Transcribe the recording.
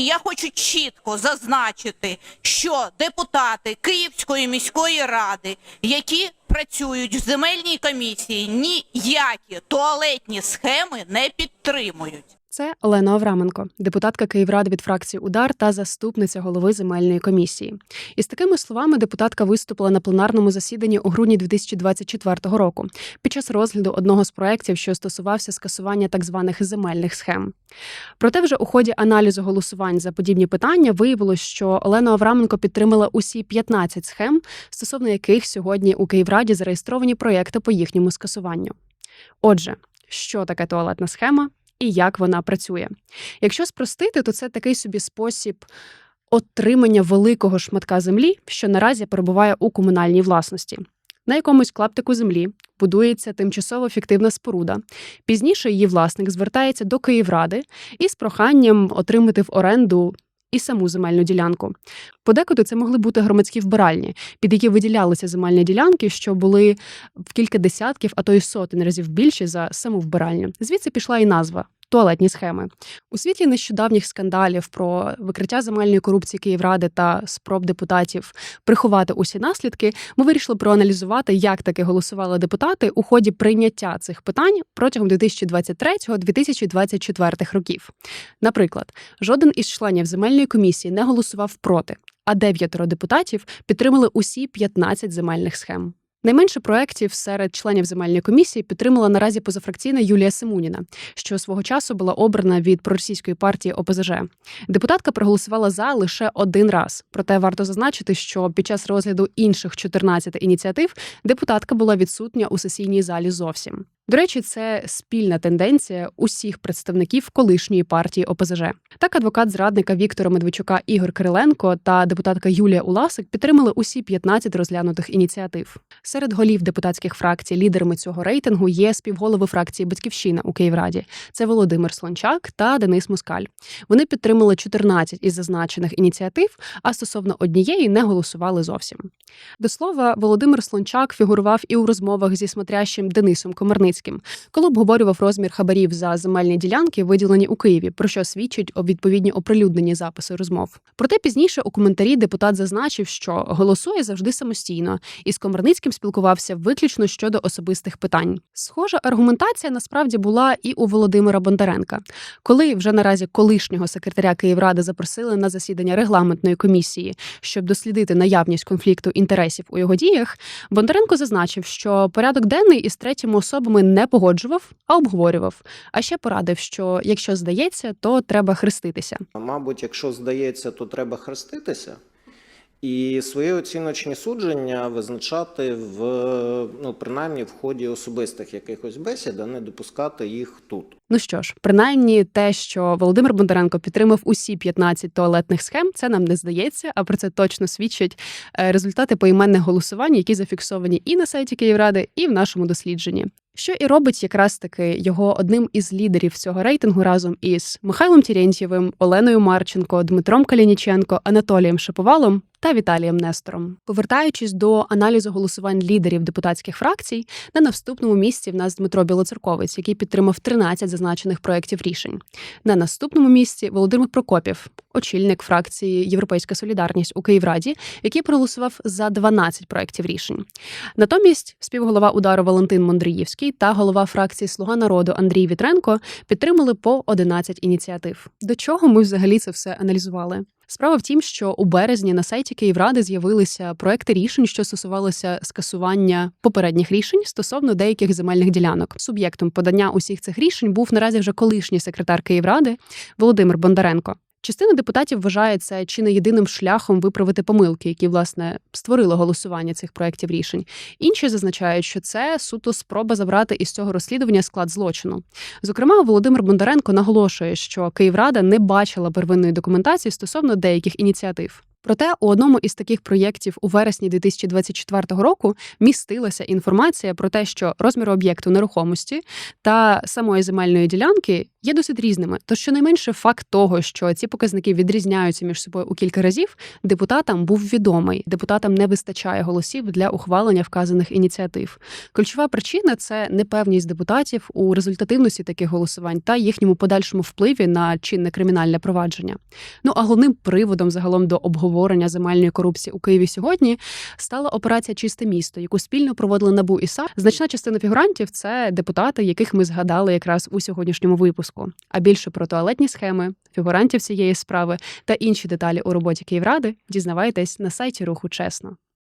Я хочу чітко зазначити, що депутати Київської міської ради, які працюють в земельній комісії, ніякі туалетні схеми не підтримують. Це Олена Авраменко, депутатка Київради від фракції Удар та заступниця голови земельної комісії. Із такими словами депутатка виступила на пленарному засіданні у грудні 2024 року під час розгляду одного з проєктів, що стосувався скасування так званих земельних схем. Проте, вже у ході аналізу голосувань за подібні питання виявилось, що Олена Авраменко підтримала усі 15 схем, стосовно яких сьогодні у Київраді зареєстровані проєкти по їхньому скасуванню. Отже, що таке туалетна схема? І як вона працює. Якщо спростити, то це такий собі спосіб отримання великого шматка землі, що наразі перебуває у комунальній власності. На якомусь клаптику землі будується тимчасово фіктивна споруда. Пізніше її власник звертається до Київради із проханням отримати в оренду і саму земельну ділянку. Подекуди це могли бути громадські вбиральні, під які виділялися земельні ділянки, що були в кілька десятків, а то й сотень разів більші за саму вбиральню. Звідси пішла і назва. Туалетні схеми у світлі нещодавніх скандалів про викриття земельної корупції Київради та спроб депутатів приховати усі наслідки. Ми вирішили проаналізувати, як таки голосували депутати у ході прийняття цих питань протягом 2023-2024 років. Наприклад, жоден із членів земельної комісії не голосував проти, а дев'ятеро депутатів підтримали усі 15 земельних схем. Найменше проєктів серед членів земельної комісії підтримала наразі позафракційна Юлія Симуніна, що свого часу була обрана від проросійської партії ОПЗЖ. Депутатка проголосувала за лише один раз. Проте варто зазначити, що під час розгляду інших 14 ініціатив депутатка була відсутня у сесійній залі зовсім. До речі, це спільна тенденція усіх представників колишньої партії ОПЗЖ. Так, адвокат зрадника Віктора Медведчука Ігор Кириленко та депутатка Юлія Уласик підтримали усі 15 розглянутих ініціатив. Серед голів депутатських фракцій лідерами цього рейтингу є співголови фракції Батьківщина у Київраді. Це Володимир Слончак та Денис Москаль. Вони підтримали 14 із зазначених ініціатив, а стосовно однієї не голосували зовсім. До слова, Володимир Слончак фігурував і у розмовах зі смотрящим Денисом Комарницьким, коли обговорював розмір хабарів за земельні ділянки, виділені у Києві, про що свідчить відповідні оприлюднені записи розмов. Проте пізніше у коментарі депутат зазначив, що голосує завжди самостійно, і з Комарницьким спілкувався виключно щодо особистих питань. Схожа аргументація насправді була і у Володимира Бондаренка, коли вже наразі колишнього секретаря Київради запросили на засідання регламентної комісії, щоб дослідити наявність конфлікту інтересів у його діях. Бондаренко зазначив, що порядок денний із третіми особами не погоджував, а обговорював. А ще порадив, що якщо здається, то треба хреститися. Мабуть, якщо здається, то треба хреститися. І свої оціночні судження визначати в ну принаймні в ході особистих якихось бесід, а не допускати їх тут. Ну що ж, принаймні, те, що Володимир Бондаренко підтримав усі 15 туалетних схем, це нам не здається, а про це точно свідчать е, результати поіменних голосувань, які зафіксовані і на сайті Київради, і в нашому дослідженні. Що і робить якраз таки його одним із лідерів цього рейтингу разом із Михайлом Тірєнтєвим, Оленою Марченко, Дмитром Калініченко, Анатолієм Шиповалом та Віталієм Нестором. Повертаючись до аналізу голосувань лідерів депутатських фракцій, на наступному місці в нас Дмитро Білоцерковець, який підтримав 13 зазначених проєктів рішень. На наступному місці Володимир Прокопів, очільник фракції Європейська Солідарність у Київраді, який проголосував за 12 проєктів рішень. Натомість співголова удару Валентин Мондріївський та голова фракції Слуга народу Андрій Вітренко підтримали по 11 ініціатив. До чого ми взагалі це все аналізували? Справа в тім, що у березні на сайті Київради з'явилися проекти рішень, що стосувалися скасування попередніх рішень стосовно деяких земельних ділянок. Суб'єктом подання усіх цих рішень був наразі вже колишній секретар Київради Володимир Бондаренко. Частина депутатів вважає це чи не єдиним шляхом виправити помилки, які власне створили голосування цих проєктів рішень. Інші зазначають, що це суто спроба забрати із цього розслідування склад злочину. Зокрема, Володимир Бондаренко наголошує, що Київрада не бачила первинної документації стосовно деяких ініціатив. Проте у одному із таких проєктів у вересні 2024 року містилася інформація про те, що розмір об'єкту нерухомості та самої земельної ділянки є досить різними. То щонайменше факт того, що ці показники відрізняються між собою у кілька разів, депутатам був відомий. Депутатам не вистачає голосів для ухвалення вказаних ініціатив. Ключова причина це непевність депутатів у результативності таких голосувань та їхньому подальшому впливі на чинне кримінальне провадження. Ну а головним приводом загалом до обговорення земельної корупції у Києві сьогодні стала операція Чисте місто, яку спільно проводили НАБУ і САП. Значна частина фігурантів це депутати, яких ми згадали якраз у сьогоднішньому випуску. А більше про туалетні схеми, фігурантів цієї справи та інші деталі у роботі Київради дізнавайтесь на сайті Руху Чесно.